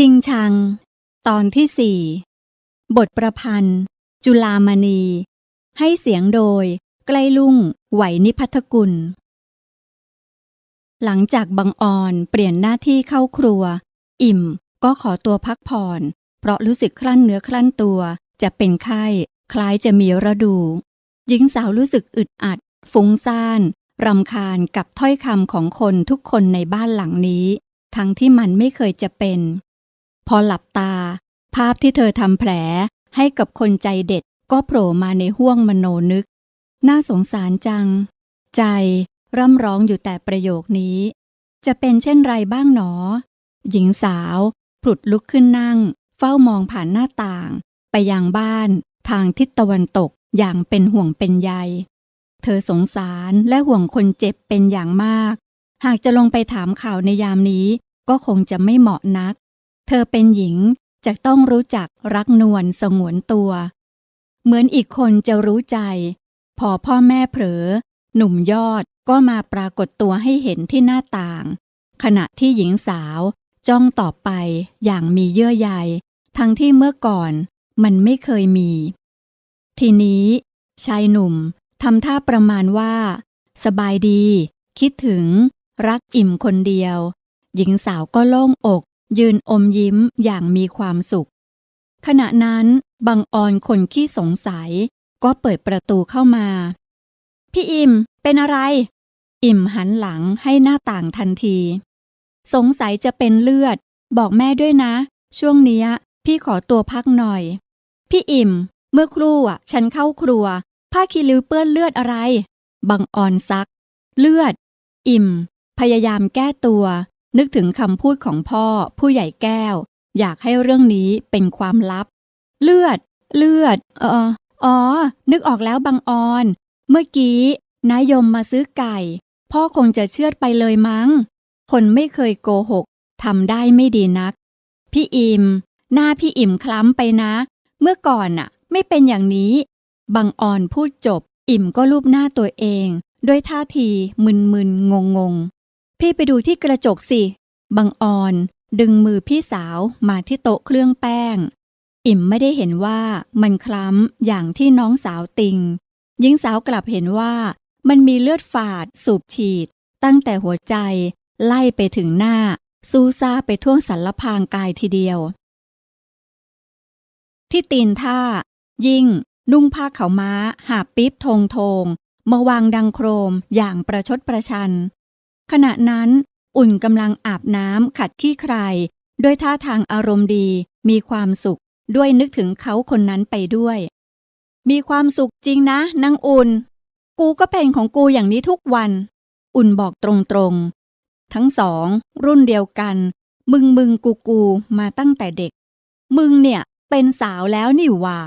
ชิงชัง ตอนที่สี่บทประพันธ์ จุลามณี ให้เสียงโดย ใกล้ลุ่ง ไหวนิพัทกุล หลังจากบังออนเปลี่ยนหน้าที่เข้าครัว อิ่มก็ขอตัวพักผ่อน เพราะรู้สึกคลั่นเนื้อคลั่นตัว จะเป็นไข้ คล้ายจะมีระดู หญิงสาวรู้สึกอึดอัด ฟุ้งซ่านรำคาญกับถ้อยคำของคนทุกคนในบ้านหลังนี้ ทั้งที่มันไม่เคยจะเป็น พอหลับตา ภาพที่เธอทำแผลให้กับคนใจเด็ดก็โผล่มาในห้วงมโนนึก น่าสงสารจัง ใจร่ำร้องอยู่แต่ประโยคนี้ จะเป็นเช่นไรบ้างหนอ หญิงสาวผลุดลุกขึ้นนั่ง เฝ้ามองผ่านหน้าต่าง ไปยังบ้าน ทางทิศตะวันตกอย่างเป็นห่วงเป็นใย เธอสงสารและห่วงคนเจ็บเป็นอย่างมาก หากจะลงไปถามข่าวในยามนี้ก็คงจะไม่เหมาะนัก เธอเป็นหญิงจะต้องรู้จักรักนวลสงวนตัว เหมือนอีกคนจะรู้ใจ พอพ่อแม่เผลอ หนุ่มยอดก็มาปรากฏตัวให้เห็นที่หน้าต่าง ขณะที่หญิงสาวจ้องต่อไปอย่างมีเยื่อใย ทั้งที่เมื่อก่อนมันไม่เคยมี ทีนี้ ชายหนุ่มทำท่าประมาณว่า สบายดี คิดถึง รักอิ่มคนเดียว หญิงสาวก็โล่งอก ยืนอมยิ้มอย่างมีความสุข ขณะนั้นบังออนคนขี้สงสัย ก็เปิดประตูเข้ามา พี่อิมเป็นอะไร อิมหันหลังให้หน้าต่างทันที สงสัยจะเป็นเลือด บอกแม่ด้วยนะ ช่วงเนี้ย พี่ขอตัวพักหน่อย พี่อิมเมื่อครู่อะ ฉันเข้าครัว ผ้าคีริ้วเปื้อนเลือดอะไร บังออนซัก เลือด อิ่ม พยายามแก้ตัว นึกถึงคำพูดของพ่อผู้ใหญ่แก้ว อยากให้เรื่องนี้เป็นความลับ เลือด เลือด เอออ๋อ นึกออกแล้วบังออน เมื่อกี้นายมมาซื้อไก่ พ่อคงจะเชื่อดไปเลยมั้ง คนไม่เคยโกหกทำได้ไม่ดีนัก พี่อิม หน้าพี่อิมคล้ำไปนะ เมื่อก่อนน่ะ ไม่เป็นอย่างนี้บังออนพูดจบ อิ่มก็ลูบหน้าตัวเอง ด้วยท่าทีมึนๆงงๆ พี่ไปดูที่กระจกสิ บังออนดึงมือพี่สาวมาที่โต๊ะเครื่องแป้ง อิ่มไม่ได้เห็นว่ามันคล้ำอย่างที่น้องสาวติง หญิงสาวกลับเห็นว่ามันมีเลือดฝาด สูบฉีด ตั้งแต่หัวใจ ไล่ไปถึงหน้า ซูซาไปท่วงสันลพางกายทีเดียว ที่ตีนท่า ยิ่ง นุ่งผ้าขาวม้า หาปิ๊บทงทงมาวางดังโครมอย่างประชดประชัน ขณะนั้นอุ่นกำลังอาบน้ำขัดขี้ใคร ด้วยท่าทางอารมณ์ดี มีความสุข ด้วยนึกถึงเขาคนนั้นไปด้วย มีความสุขจริงนะนางอุ่น กูก็เป็นของกูอย่างนี้ทุกวัน อุ่นบอกตรงๆ ทั้งสอง รุ่นเดียวกัน มึงมึงกูกูมาตั้งแต่เด็ก มึงเนี่ยเป็นสาวแล้วนี่ว่า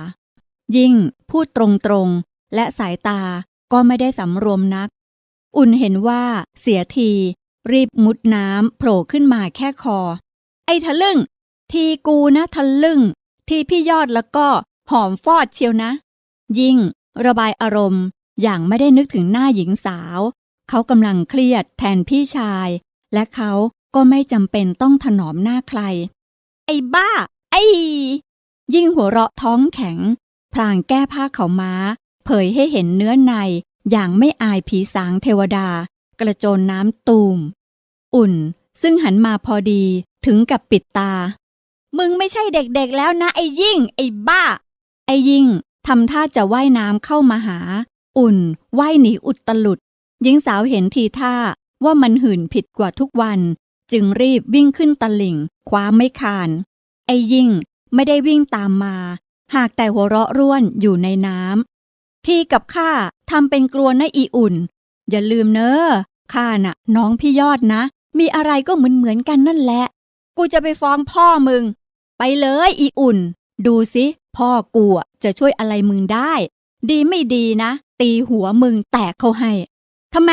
ยิ่งพูดตรงๆ และสายตาก็ไม่ได้สำรวมนัก อุ่นเห็นว่าเสียที รีบมุดน้ำโผล่ขึ้นมาแค่คอ ไอ้ทะลึ่ง ทีกูนะทะลึ่ง ทีพี่ยอดแล้วก็หอมฟอดเชียวนะ ยิ่งระบายอารมณ์อย่างไม่ได้นึกถึงหน้าหญิงสาว เขากำลังเครียดแทนพี่ชาย และเขาก็ไม่จำเป็นต้องถนอมหน้าใคร ไอ้บ้า ไอ้ ยิ่งหัวเราะท้องแข็ง พลางแก้ผ้าเขาม้า เผยให้เห็นเนื้อใน อย่างไม่อายผีสางเทวดา กระโจนน้ำตูม อุ่น ซึ่งหันมาพอดีถึงกับปิดตา มึงไม่ใช่เด็กๆแล้วนะไอ้ยิ่ง ไอ้บ้า ไอ้ยิ่งทำท่าจะว่ายน้ำเข้ามาหา อุ่นว่ายหนีอุดตลุดหญิงสาวเห็นทีท่าว่ามันหื่นผิดกว่าทุกวัน จึงรีบวิ่งขึ้นตลิ่งคว้าไม่คาน ไอ้ยิ่งไม่ได้วิ่งตามมา หากแต่หัวเราะร่วนอยู่ในน้ำที่กับข้าทำเป็นกลัวนะอีอุ่น อย่าลืมเนอะข้าน่ะ น้องพี่ยอดนะ มีอะไรก็เหมือนเหมือนๆกันนั่นแหละ กูจะไปฟ้องพ่อมึง ไปเลยอีอุ่น ดูสิพ่อกูจะช่วยอะไรมึงได้ ดีไม่ดีนะ ตีหัวมึงแตกเขาให้ทำไม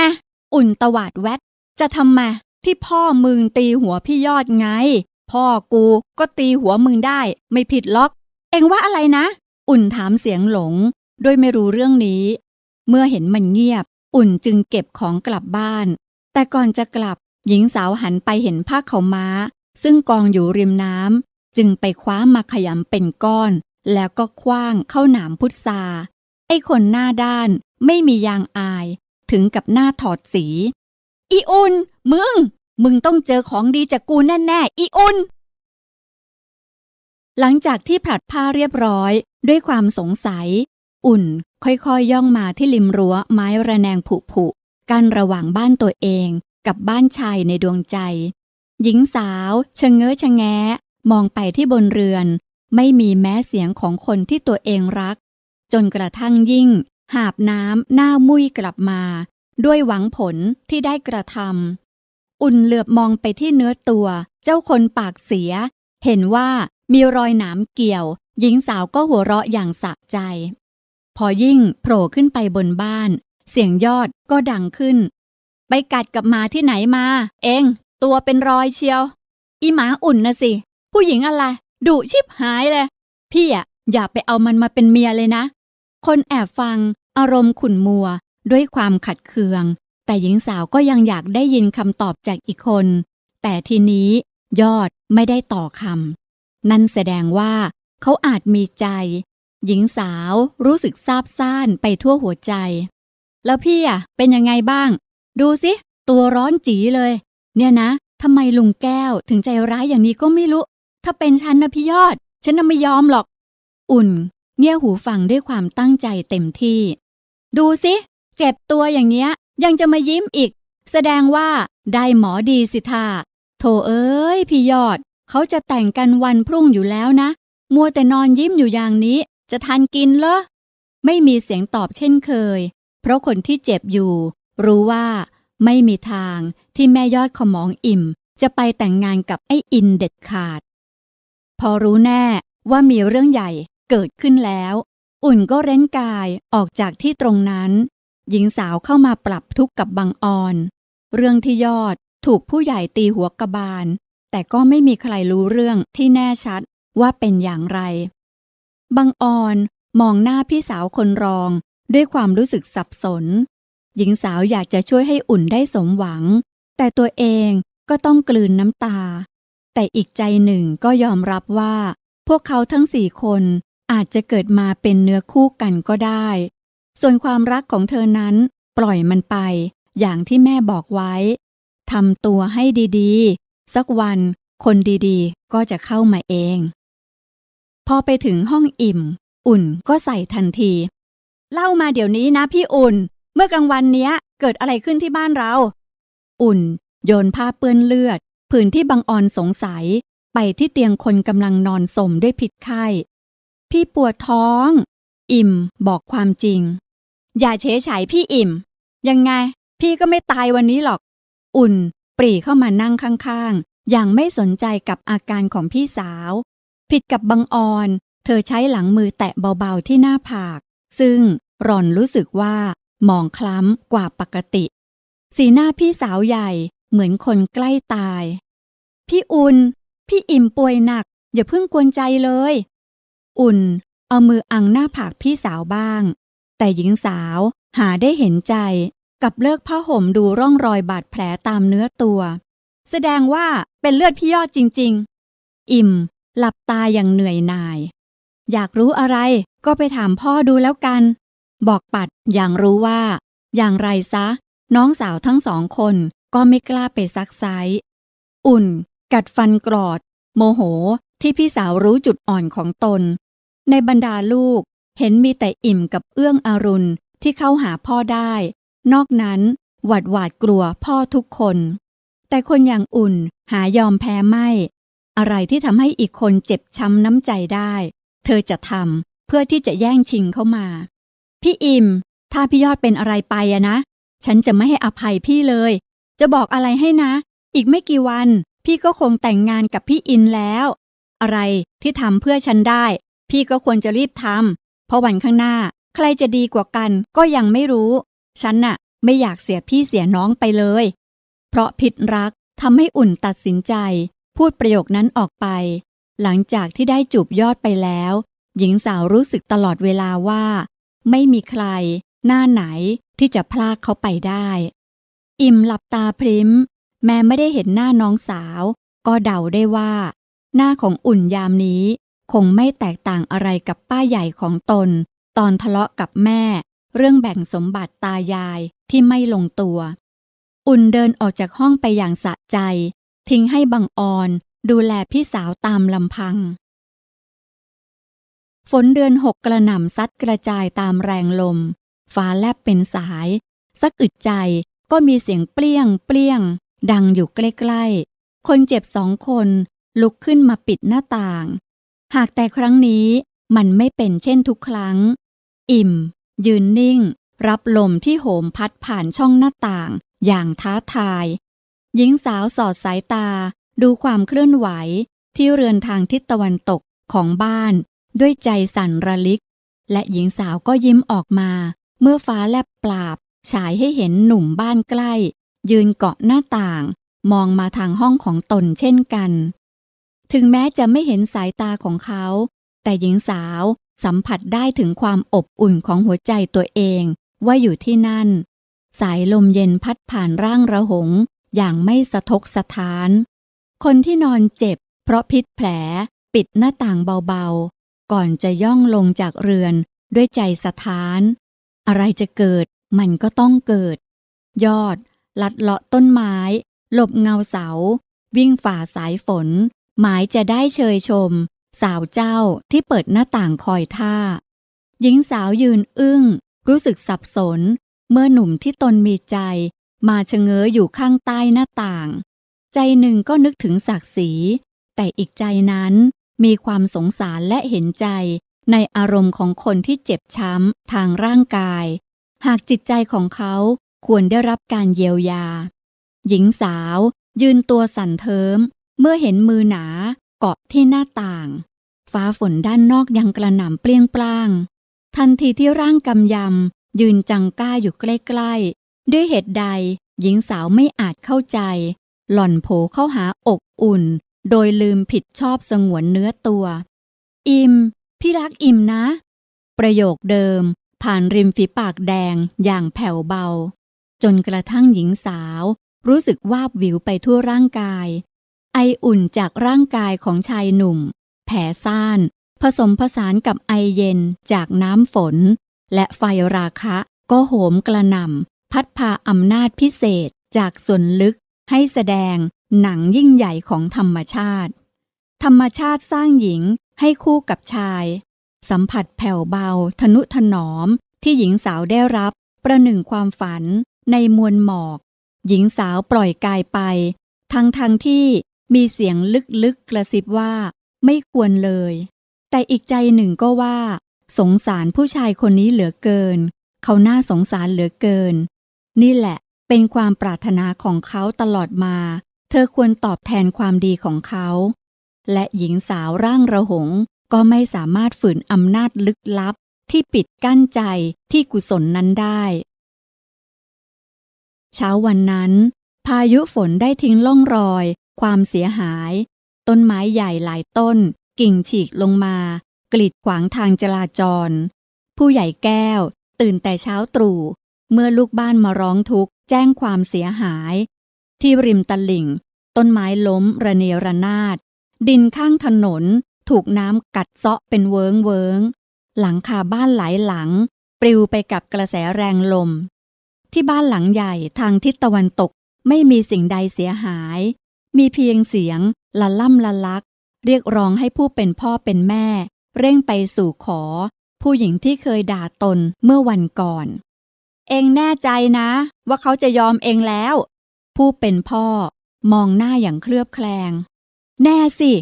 อุ่นตวาดแวดจะทำไมที่พ่อมึงตีหัวพี่ยอดไง พ่อกูก็ตีหัวมึงได้ ไม่ผิดล็อก เอ็งว่าอะไรนะ อุ่นถามเสียงหลง โดยไม่รู้เรื่องนี้ เมื่อเห็นมันเงียบ อุ่นจึงเก็บของกลับบ้าน แต่ก่อนจะกลับ หญิงสาวหันไปเห็นผ้าขาม้า ซึ่งกองอยู่ริมน้ำจึงไปคว้ามาขยำเป็นก้อน แล้วก็คว้างเข้าหนามพุทราไอ้คนหน้าด้านไม่มียางอาย ถึงกับหน้าถอดสี อีอุนมึง มึงต้องเจอของดีจากกูแน่ๆอีอุนหลังจากที่ผลัดผ้าเรียบร้อยด้วยความสงสัย อุ่น ค่อยๆยย่องมาที่ริมรั้วไม้ระแนงผุผุๆกันระหว่างบ้านตัวเองกับบ้านชายในดวงใจ หญิงสาวชะเง้อชะแงะ มองไปที่บนเรือน ไม่มีแม้เสียงของคนที่ตัวเองรัก จนกระทั่งยิ่ง หาบน้ำหน้ามุ้ยกลับมา ด้วยหวังผลที่ได้กระทำอุ่นเหลือบมองไปที่เนื้อตัว เจ้าคนปากเสีย เห็นว่ามีรอยหนามเกี่ยว หญิงสาวก็หัวเราะอย่างสะใจ พอยิ่งโผล่ขึ้นไปบนบ้าน เสียงยอดก็ดังขึ้น ไปกัดกับหมาที่ไหนมา เอง ตัวเป็นรอยเชียว อีหมาอุ่นนะสิ ผู้หญิงอะไรดุชิบหายเลย พี่อะอย่าไปเอามันมาเป็นเมียเลยนะ คนแอบฟัง อารมณ์ขุ่นมัว ด้วยความขัดเคือง แต่หญิงสาวก็ยังอยากได้ยินคำตอบจากอีกคน แต่ทีนี้ยอดไม่ได้ต่อคำนั่นแสดงว่าเขาอาจมีใจ หญิงสาวรู้สึกซาบซ่านไปทั่วหัวใจ แล้วพี่อะเป็นยังไงบ้าง ดูสิ ตัวร้อนจีเลย เนี่ยนะทำไมลุงแก้วถึงใจร้ายอย่างนี้ก็ไม่รู้ ถ้าเป็นฉันนะพี่ยอด ฉันน่ะไม่ยอมหรอก อุ่น เงี่ยหูฟังด้วยความตั้งใจเต็มที่ ดูสิ เจ็บตัวอย่างเนี้ย ยังจะมายิ้มอีก แสดงว่าได้หมอดีสิท่าโถเอ้ยพี่ยอด เขาจะแต่งกันวันพรุ่งอยู่แล้วนะ มัวแต่นอนยิ้มอยู่อย่างนี้ จะทันกินเหรอ ไม่มีเสียงตอบเช่นเคย เพราะคนที่เจ็บอยู่ รู้ว่าไม่มีทางที่แม่ยอดขมองอิ่ม จะไปแต่งงานกับไอ้อินเด็ดขาด พอรู้แน่ว่ามีเรื่องใหญ่เกิดขึ้นแล้ว อุ่นก็เร้นกายออกจากที่ตรงนั้น หญิงสาวเข้ามาปรับทุกข์กับบังออน เรื่องที่ยอดถูกผู้ใหญ่ตีหัวกระบาล แต่ก็ไม่มีใครรู้เรื่องที่แน่ชัดว่าเป็นอย่างไร บังออนมองหน้าพี่สาวคนรอง ด้วยความรู้สึกสับสน หญิงสาวอยากจะช่วยให้อุ่นได้สมหวัง แต่ตัวเองก็ต้องกลืนน้ำตา แต่อีกใจหนึ่งก็ยอมรับว่า พวกเขาทั้งสี่คนอาจจะเกิดมาเป็นเนื้อคู่กันก็ได้ ส่วนความรักของเธอนั้นปล่อยมันไป อย่างที่แม่บอกไว้ทำตัวให้ดีๆ สักวันคนดีๆ ก็จะเข้ามาเอง พอไปถึงห้องอิ่ม อุ่นก็ใส่ทันที เล่ามาเดี๋ยวนี้นะพี่อุ่น เมื่อกลางวันเนี้ย เกิดอะไรขึ้นที่บ้านเรา อุ่น โยนผ้าเปื้อนเลือด ผืนที่บังออนสงสัย ไปที่เตียงคนกำลังนอนสมด้วยผิดไข้ พี่ปวดท้อง อิ่มบอกความจริง อย่าเฉยเฉยพี่อิ่ม ยังไง พี่ก็ไม่ตายวันนี้หรอก อุ่น ปรีเข้ามานั่งข้างๆ อย่างไม่สนใจกับอาการของพี่สาว ผิดกับบังออน เธอใช้หลังมือแตะเบาๆที่หน้าผาก ซึ่งหล่อนรู้สึกว่า มองคล้ำกว่าปกติ สีหน้าพี่สาวใหญ่เหมือนคนใกล้ตาย พี่อุ่น พี่อิ่มป่วยหนัก อย่าเพิ่งกวนใจเลย อุ่น เอามืออังหน้าผากพี่สาวบ้าง แต่หญิงสาวหาได้เห็นใจ กับเลิกผ้าห่มดูร่องรอยบาดแผลตามเนื้อตัว แสดงว่าเป็นเลือดพี่ยอดจริง ๆ อิ่ม หลับตาอย่างเหนื่อยหน่าย อยากรู้อะไรก็ไปถามพ่อดูแล้วกัน บอกปัดอย่างรู้ว่า อย่างไรซะ น้องสาวทั้งสองคนก็ไม่กล้าไปซักไซอุ่น กัดฟันกรอด โมโหที่พี่สาวรู้จุดอ่อนของตน ในบรรดาลูกเห็นมีแต่อิ่มกับเอื้องอรุณที่เข้าหาพ่อได้ นอกนั้นหวาดหวาดกลัวพ่อทุกคน แต่คนอย่างอุ่นหายอมแพ้ไม่ อะไรที่ทำให้อีกคนเจ็บช้ำน้ำใจได้ เธอจะทำเพื่อที่จะแย่งชิงเข้ามา พี่อิม ถ้าพี่ยอดเป็นอะไรไปอะนะ ฉันจะไม่ให้อภัยพี่เลย จะบอกอะไรให้นะ อีกไม่กี่วัน พี่ก็คงแต่งงานกับพี่อินแล้ว อะไรที่ทำเพื่อฉันได้ พี่ก็ควรจะรีบทำเพราะวันข้างหน้า ใครจะดีกว่ากันก็ยังไม่รู้ ฉันน่ะ ไม่อยากเสียพี่เสียน้องไปเลย เพราะผิดรักทำให้อุ่นตัดสินใจ พูดประโยคนั้นออกไป หลังจากที่ได้จูบยอดไปแล้ว หญิงสาวรู้สึกตลอดเวลาว่า ไม่มีใคร หน้าไหนที่จะพลากเขาไปได้ อิ่มหลับตาพริมแม้ไม่ได้เห็นหน้าน้องสาว ก็เดาได้ว่า หน้าของอุ่นยามนี้ คงไม่แตกต่างอะไรกับป้าใหญ่ของตน ตอนทะเลาะกับแม่ เรื่องแบ่งสมบัติตายายที่ไม่ลงตัว อุ่นเดินออกจากห้องไปอย่างสะใจ ทิ้งให้บังออนดูแลพี่สาวตามลำพัง ฝนเดือนหกกระหน่ำซัดกระจายตามแรงลม ฟ้าแลบเป็นสาย สักอึดใจก็มีเสียงเปรี้ยงเปรี้ยง ดังอยู่ใกล้ๆ คนเจ็บสองคนลุกขึ้นมาปิดหน้าต่าง หากแต่ครั้งนี้มันไม่เป็นเช่นทุกครั้ง อิ่ม ยืนนิ่ง รับลมที่โหมพัดผ่านช่องหน้าต่าง อย่างท้าทาย หญิงสาวสอดสายตา ดูความเคลื่อนไหวที่เรือนทางทิศตะวันตกของบ้าน ด้วยใจสั่นระลิก และหญิงสาวก็ยิ้มออกมา เมื่อฟ้าแลบปราบ ฉายให้เห็นหนุ่มบ้านใกล้ ยืนเกาะหน้าต่าง มองมาทางห้องของตนเช่นกัน ถึงแม้จะไม่เห็นสายตาของเขา แต่หญิงสาวสัมผัสได้ถึงความอบอุ่นของหัวใจตัวเองว่าอยู่ที่นั่น สายลมเย็นพัดผ่านร่างระหง อย่างไม่สะทกสะท้าน คนที่นอนเจ็บ เพราะพิษแผลปิดหน้าต่างเบาๆ ก่อนจะย่องลงจากเรือนด้วยใจสะท้าน อะไรจะเกิดมันก็ต้องเกิด ยอด ลัดเลาะต้นไม้ หลบเงาเสา วิ่งฝ่าสายฝน หมายจะได้เชยชม สาวเจ้าที่เปิดหน้าต่างคอยท่า หญิงสาวยืนอึ้ง รู้สึกสับสน เมื่อหนุ่มที่ตนมีใจ มาชะเง้ออยู่ข้างใต้หน้าต่าง ใจหนึ่งก็นึกถึงศักดิ์ศรี แต่อีกใจนั้นมีความสงสารและเห็นใจในอารมณ์ของคนที่เจ็บช้ำทางร่างกาย หากจิตใจของเขาควรได้รับการเยียวยา หญิงสาวยืนตัวสั่นเทิม เมื่อเห็นมือหนาเกาะที่หน้าต่าง ฟ้าฝนด้านนอกยังกระหน่ำเปรี้ยงปร้าง ทันทีที่ร่างกำยำยืนจังก้าอยู่ใกล้ๆ ด้วยเหตุใดหญิงสาวไม่อาจเข้าใจ หล่อนโผเข้าหาอกอุ่น โดยลืมผิดชอบสงวนเนื้อตัว อิม พี่รักอิมนะ ประโยคเดิม ผ่านริมฝีปากแดงอย่างแผ่วเบา จนกระทั่งหญิงสาว รู้สึกวาบวิวไปทั่วร่างกาย ไออุ่นจากร่างกายของชายหนุ่ม แผ่ซ่าน ผสมผสานกับไอเย็นจากน้ำฝน และไฟราคะก็โหมกระหน่ำ พัดพาอำนาจพิเศษจากส่วนลึกให้แสดงหนังยิ่งใหญ่ของธรรมชาติ ธรรมชาติสร้างหญิงให้คู่กับชาย สัมผัสแผ่วเบา ทนุถนอมที่หญิงสาวได้รับ ประหนึ่งความฝันในมวลหมอก หญิงสาวปล่อยกายไป ทั้งทั้งที่มีเสียงลึกๆกระซิบว่า ไม่ควรเลย แต่อีกใจหนึ่งก็ว่า สงสารผู้ชายคนนี้เหลือเกิน เขาน่าสงสารเหลือเกิน นี่แหละเป็นความปรารถนาของเขาตลอดมา เธอควรตอบแทนความดีของเขา และหญิงสาวร่างระหง ก็ไม่สามารถฝืนอำนาจลึกลับ ที่ปิดกั้นใจที่กุศลนั้นได้ เช้าวันนั้น พายุฝนได้ทิ้งล่องรอย ความเสียหาย ต้นไม้ใหญ่หลายต้น กิ่งฉีกลงมา กลิดขวางทางจราจร ผู้ใหญ่แก้ว ตื่นแต่เช้าตรู่ เมื่อลูกบ้านมาร้องทุกข์ แจ้งความเสียหาย ที่ริมตลิ่ง ต้นไม้ล้มระเนระนาด ดินข้างถนน ถูกน้ำกัดเซาะเป็นเวิงเวิงหลังคาบ้านหลายหลัง ปลิวไปกับกระแสแรงลม ที่บ้านหลังใหญ่ทางทิศตะวันตกไม่มีสิ่งใดเสียหาย มีเพียงเสียงละล่ำละลัก เรียกร้องให้ผู้เป็นพ่อเป็นแม่ เร่งไปสู่ขอ ผู้หญิงที่เคยด่าตนเมื่อวันก่อน เองแน่ใจนะ ว่าเขาจะยอมเองแล้ว ผู้เป็นพ่อ มองหน้าอย่างเคลือบแคลง แน่สิ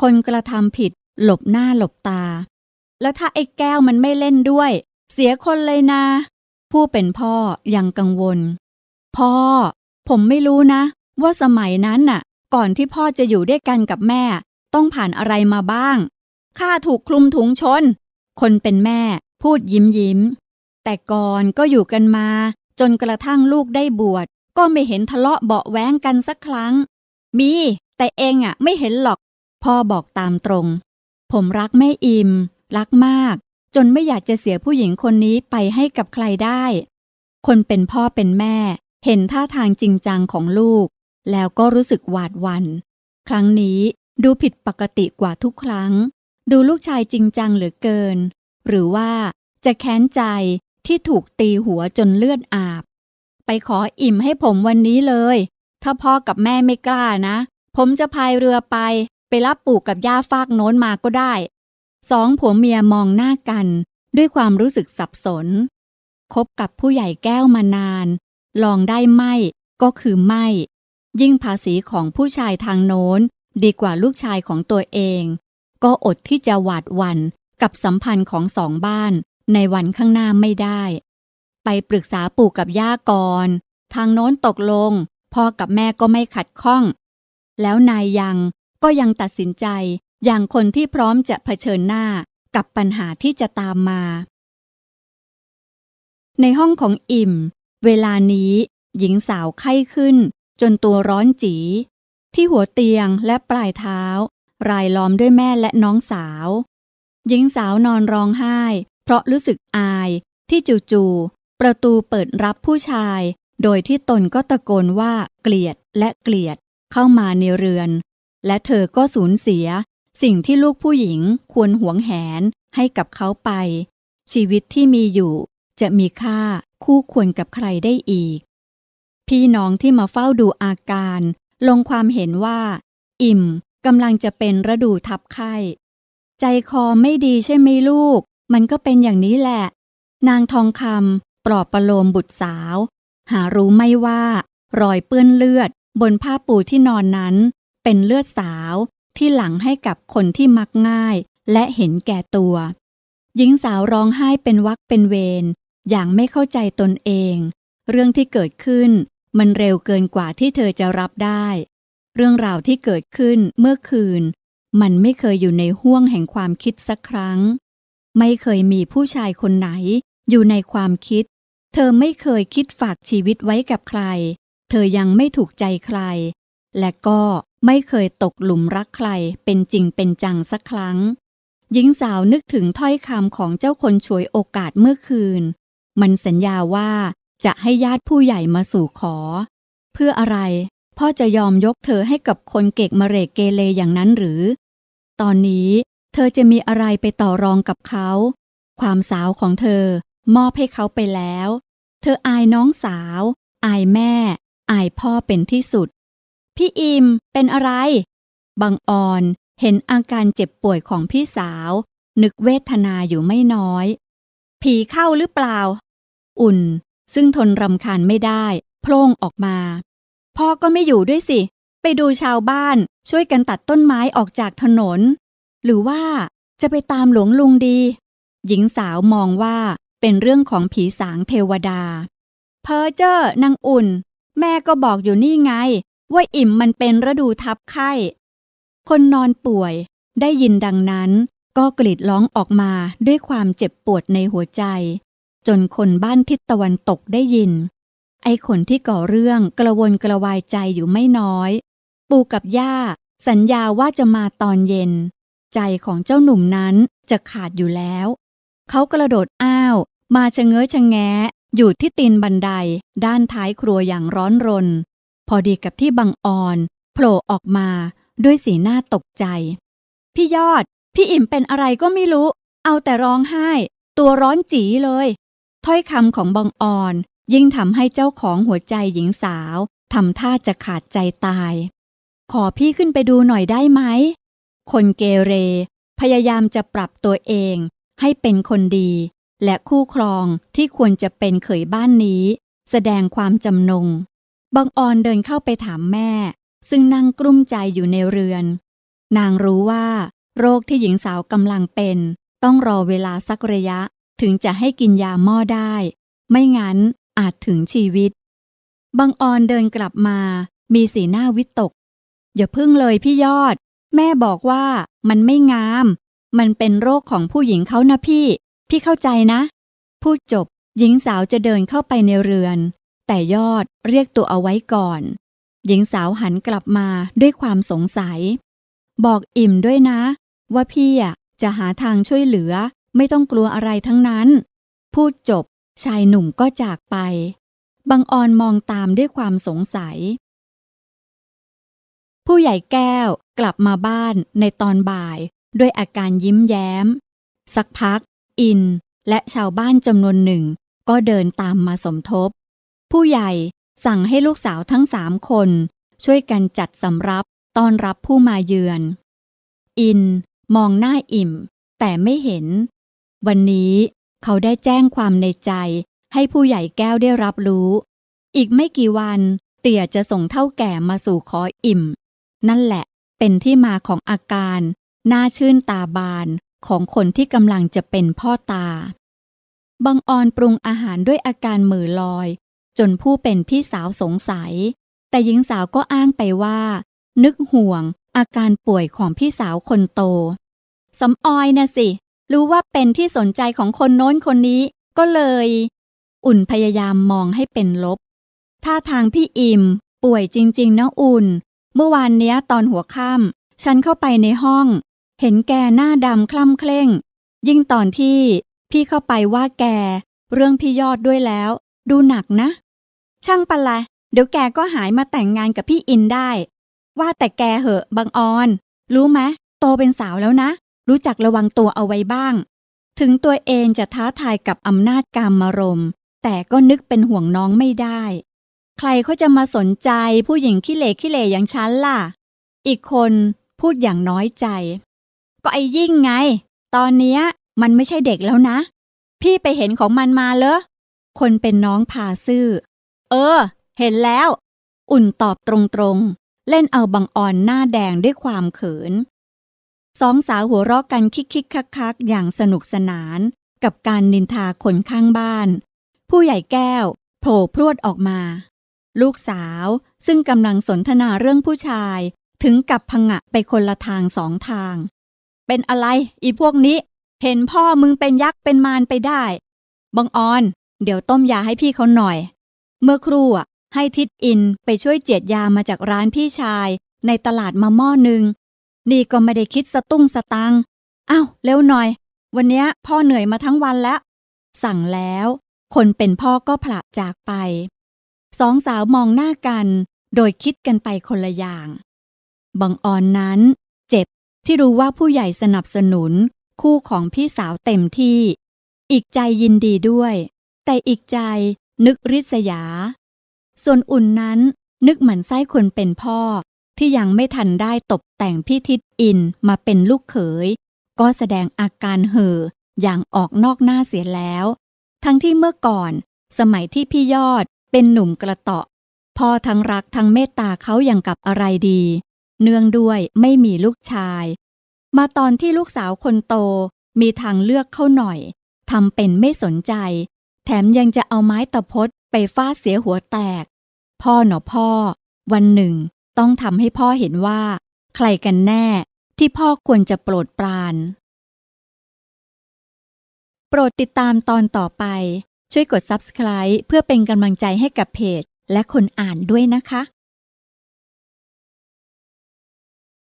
คนกระทำผิด หลบหน้าหลบตา แล้วถ้าไอ้แก้วมันไม่เล่นด้วย เสียคนเลยนะ ผู้เป็นพ่อยังกังวล พ่อ ผมไม่รู้นะ ว่าสมัยนั้นน่ะ ก่อนที่พ่อจะอยู่ด้วยกันกับแม่ ต้องผ่านอะไรมาบ้างข้าถูกคลุมถุงชน คนเป็นแม่พูดยิ้มยิ้ม แต่ก่อนก็อยู่กันมา จนกระทั่งลูกได้บวชก็ไม่เห็นทะเลาะเบาะแว้งกันสักครั้ง มี แต่เองอะไม่เห็นหรอก พ่อบอกตามตรง ผมรักแม่อิม รักมาก จนไม่อยากจะเสียผู้หญิงคนนี้ไปให้กับใครได้ คนเป็นพ่อเป็นแม่ เห็นท่าทางจริงจังของลูก แล้วก็รู้สึกหวาดหวัน ครั้งนี้ดูผิดปกติกว่าทุกครั้ง ดูลูกชายจริงจังเหลือเกิน หรือว่าจะแค้นใจ ที่ถูกตีหัวจนเลือดอาบ ไปขออิ่มให้ผมวันนี้เลย ถ้าพ่อกับแม่ไม่กล้านะ ผมจะพายเรือไป ไปรับปู่กับย่าฟากโน้นมาก็ได้ สองผัวเมียมองหน้ากัน ด้วยความรู้สึกสับสน คบกับผู้ใหญ่แก้วมานาน ลองได้ไม่ก็คือไม่ ยิ่งภาษีของผู้ชายทางโน้น ดีกว่าลูกชายของตัวเอง ก็อดที่จะหวาดหวั่นกับสัมพันธ์ของสองบ้าน ในวันข้างหน้าไม่ได้ ไปปรึกษาปู่กับย่าก่อน ทางโน้นตกลง พ่อกับแม่ก็ไม่ขัดข้อง แล้วนายยังก็ยังตัดสินใจอย่างคนที่พร้อมจะเผชิญหน้ากับปัญหาที่จะตามมา ในห้องของอิ่ม เวลานี้หญิงสาวไข้ขึ้น จนตัวร้อนจี ที่หัวเตียงและปลายเท้า รายล้อมด้วยแม่และน้องสาว หญิงสาวนอนร้องไห้ ราะรู้สึกอายที่จู่ๆประตูเปิดรับผู้ชาย โดยที่ตนก็ตะโกนว่าเกลียดและเกลียดเข้ามาในเรือน และเธอก็สูญเสีย สิ่งที่ลูกผู้หญิงควรหวงแหนให้กับเขาไป ชีวิตที่มีอยู่จะมีค่าคู่ควรกับใครได้อีก พี่น้องที่มาเฝ้าดูอาการ ลงความเห็นว่า อิ่มกำลังจะเป็นฤดูทับไข้ ใจคอไม่ดีใช่ไหมลูก มันก็เป็นอย่างนี้แหละ นางทองคำปลอบประโลมบุตรสาว หารู้ไม่ว่า รอยเปื้อนเลือด บนผ้าปูที่นอนนั้น เป็นเลือดสาวที่หลังให้กับคนที่มักง่าย และเห็นแก่ตัว หญิงสาวร้องไห้เป็นวักเป็นเวรอย่างไม่เข้าใจตนเอง เรื่องที่เกิดขึ้น มันเร็วเกินกว่าที่เธอจะรับได้ เรื่องราวที่เกิดขึ้นเมื่อคืน มันไม่เคยอยู่ในห้วงแห่งความคิดสักครั้ง ไม่เคยมีผู้ชายคนไหน อยู่ในความคิด เธอไม่เคยคิดฝากชีวิตไว้กับใคร เธอยังไม่ถูกใจใคร และก็ไม่เคยตกหลุมรักใครเป็นจริงเป็นจังสักครั้ง หญิงสาวนึกถึงถ้อยคำของเจ้าคนฉวยโอกาสเมื่อคืน มันสัญญาว่าจะให้ญาติผู้ใหญ่มาสู่ขอ เพื่ออะไร พ่อจะยอมยกเธอให้กับคนเกกมะเรกเกเรอย่างนั้นหรือ ตอนนี้ เธอจะมีอะไรไปต่อรองกับเขา ความสาวของเธอ มอบให้เขาไปแล้ว เธออายน้องสาว อายแม่ อายพ่อเป็นที่สุด พี่อิมเป็นอะไร บังออนเห็นอาการเจ็บป่วยของพี่สาว นึกเวทนาอยู่ไม่น้อย ผีเข้าหรือเปล่า อุ่น ซึ่งทนรำคาญไม่ได้โพล่งออกมา พ่อก็ไม่อยู่ด้วยสิ ไปดูชาวบ้านช่วยกันตัดต้นไม้ออกจากถนน หรือว่าจะไปตามหลวงลุงดี หญิงสาวมองว่าเป็นเรื่องของผีสางเทวดา เพอเจอร์นางอุ่น แม่ก็บอกอยู่นี่ไง ว่าอิ่มมันเป็นฤดูทับไข้ คนนอนป่วยได้ยินดังนั้น ก็กรีดร้องออกมาด้วยความเจ็บปวดในหัวใจ จนคนบ้านทิศตะวันตกได้ยิน ไอ้คนที่ก่อเรื่องกระวนกระวายใจอยู่ไม่น้อย ปู่กับย่าสัญญาว่าจะมาตอนเย็น ใจของเจ้าหนุ่มนั้นจะขาดอยู่แล้ว เขากระโดดอ้าว มาชะเง้อชะแงะ อยู่ที่ตีนบันได ด้านท้ายครัวอย่างร้อนรน พอดีกับที่บังออนโผล่ออกมาด้วยสีหน้าตกใจ พี่ยอด พี่อิ่มเป็นอะไรก็ไม่รู้ เอาแต่ร้องไห้ ตัวร้อนจีเลย ถ้อยคำของบังออน ยิ่งทำให้เจ้าของหัวใจหญิงสาวทำท่าจะขาดใจตาย ขอพี่ขึ้นไปดูหน่อยได้ไหม คนเกเร พยายามจะปรับตัวเองให้เป็นคนดี และคู่ครองที่ควรจะเป็นเขยบ้านนี้ แสดงความจำนงบังออนเดินเข้าไปถามแม่ ซึ่งนั่งกลุ้มใจอยู่ในเรือน นางรู้ว่า โรคที่หญิงสาวกำลังเป็น ต้องรอเวลาสักระยะ ถึงจะให้กินยาหม้อได้ ไม่งั้นอาจถึงชีวิตบังออนเดินกลับมา มีสีหน้าวิตก อย่าพึ่งเลยพี่ยอด แม่บอกว่ามันไม่งาม มันเป็นโรคของผู้หญิงเขานะพี่ พี่เข้าใจนะ พูดจบ หญิงสาวจะเดินเข้าไปในเรือน แต่ยอดเรียกตัวเอาไว้ก่อน หญิงสาวหันกลับมาด้วยความสงสัย บอกอิ่มด้วยนะ ว่าพี่อะจะหาทางช่วยเหลือ ไม่ต้องกลัวอะไรทั้งนั้น พูดจบ ชายหนุ่มก็จากไป บังออนมองตามด้วยความสงสัย ผู้ใหญ่แก้วกลับมาบ้านในตอนบ่าย ด้วยอาการยิ้มแย้ม สักพัก อินและชาวบ้านจำนวนหนึ่ง ก็เดินตามมาสมทบ ผู้ใหญ่สั่งให้ลูกสาวทั้งสามคน ช่วยกันจัดสำรับต้อนรับผู้มาเยือน อินมองหน้าอิ่ม แต่ไม่เห็น วันนี้เขาได้แจ้งความในใจ ให้ผู้ใหญ่แก้วได้รับรู้ อีกไม่กี่วันเตี่ยจะส่งเท่าแก่มาสู่ขออิ่ม นั่นแหละเป็นที่มาของอาการ หน่าชื่นตาบานของคนที่กำลังจะเป็นพ่อตา บังออนปรุงอาหารด้วยอาการมือลอย จนผู้เป็นพี่สาวสงสัย แต่หญิงสาวก็อ้างไปว่า นึกห่วง อาการป่วยของพี่สาวคนโตสำออยนะสิ รู้ว่าเป็นที่สนใจของคนโน้นคนนี้ ก็เลย อุ่นพยายามมองให้เป็นลบท่าทางพี่อิม ป่วยจริง ๆนะอุ่น เมื่อวานเนี้ยตอนหัวค่ำฉันเข้าไปในห้อง เห็นแกหน้าดำคล่ำเคร่ง ยิ่งตอนที่พี่เข้าไปว่าแก เรื่องพี่ยอดด้วยแล้ว ดูหนักนะ ช่างปะละเดี๋ยวแกก็หายมาแต่งงานกับพี่อินได้ ว่าแต่แกเหอะบางออน รู้ไหมโตเป็นสาวแล้วนะ รู้จักระวังตัวเอาไว้บ้าง ถึงตัวเองจะท้าทายกับอำนาจกามารม แต่ก็นึกเป็นห่วงน้องไม่ได้ ใครเขาจะมาสนใจผู้หญิงขี้เหล่ขี้เหล่อย่างฉันล่ะ อีกคนพูดอย่างน้อยใจ ก็ไอ้ยิ่งไง ตอนเนี้ยมันไม่ใช่เด็กแล้วนะ พี่ไปเห็นของมันมาเหรอคนเป็นน้องพาซื่อ เออ เห็นแล้ว อุ่นตอบตรงๆ เล่นเอาบังออนหน้าแดงด้วยความเขิน สองสาวหัวเราะกันคิกคิกคักคักๆอย่างสนุกสนานกับการนินทาคนข้างบ้าน ผู้ใหญ่แก้ว โผล่พรวดออกมา ลูกสาวซึ่งกำลังสนทนาเรื่องผู้ชาย ถึงกับพังะไปคนละทางสองทาง เป็นอะไร อีพวกนี้ เห็นพ่อมึงเป็นยักษ์เป็นมารไปได้ บังออน เดี๋ยวต้มยาให้พี่เขาหน่อย เมื่อครู่อะให้ทิดอินไปช่วยเจียดยามาจากร้านพี่ชาย ในตลาดมาหม้อหนึ่งนี่ก็ไม่ได้คิดสตุ้งสตังอ้าวเร็วหน่อย วันนี้พ่อเหนื่อยมาทั้งวันแล้ว สั่งแล้ว คนเป็นพ่อก็ผละจากไป สองสาวมองหน้ากันโดยคิดกันไปคนละอย่าง บังออนนั้น เจ็บที่รู้ว่าผู้ใหญ่สนับสนุน คู่ของพี่สาวเต็มที่ อีกใจยินดีด้วย แต่อีกใจนึกริษยา ส่วนอุ่นนั้นนึกเหมือนไส้คนเป็นพ่อ ที่ยังไม่ทันได้ตกแต่งพี่ทิดอินมาเป็นลูกเขย ก็แสดงอาการเห่ออย่างออกนอกหน้าเสียแล้ว ทั้งที่เมื่อก่อน สมัยที่พี่ยอด เป็นหนุ่มกระเตาะพ่อทั้งรักทั้งเมตตาเขาอย่างกับอะไรดี เนื่องด้วยไม่มีลูกชาย มาตอนที่ลูกสาวคนโตมีทางเลือกเข้าหน่อยทำเป็นไม่สนใจ แถมยังจะเอาไม้ตะพดไปฟาดเสียหัวแตก พ่อหนอพ่อ วันหนึ่ง ต้องทำให้พ่อเห็นว่า ใครกันแน่ที่พ่อควรจะโปรดปราน โปรดติดตามตอนต่อไป ช่วยกด subscribe เพื่อเป็นกำลังใจให้กับเพจ และคนอ่านด้วยนะคะ